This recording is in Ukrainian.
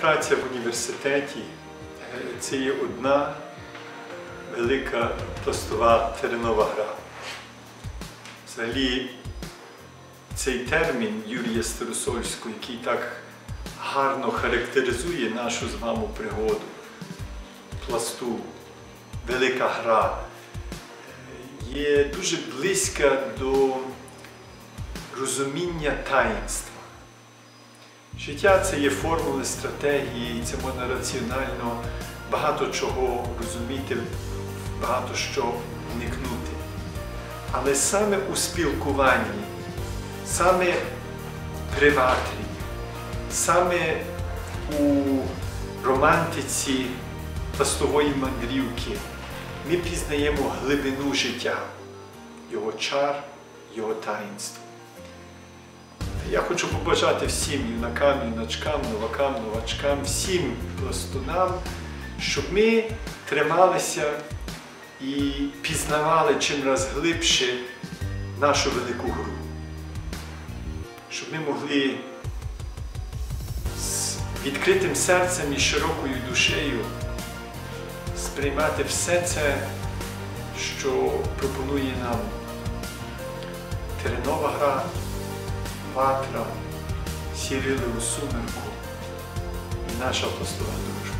праця в університеті це є одна велика пластова теренова гра. Взагалі, цей термін Юрія Старосольського, який так гарно характеризує нашу з вами пригоду, пласту, велика гра, є дуже близька до розуміння таїнства. Життя це є формули стратегії, це можна раціонально багато чого розуміти, багато що вникнути. Але саме у спілкуванні, саме при ватрі, саме у романтиці пластової мандрівки ми пізнаємо глибину життя, його чар, його таїнство. Я хочу побажати всім юнакам, юначкам, новакам, новачкам, всім пластунам, щоб ми трималися і пізнавали чим раз глибше нашу велику гру. Щоб ми могли з відкритим серцем і широкою душею сприймати все це, що пропонує нам теренова гра. Ватра, сірили у сумерку і наша апостолова дружба.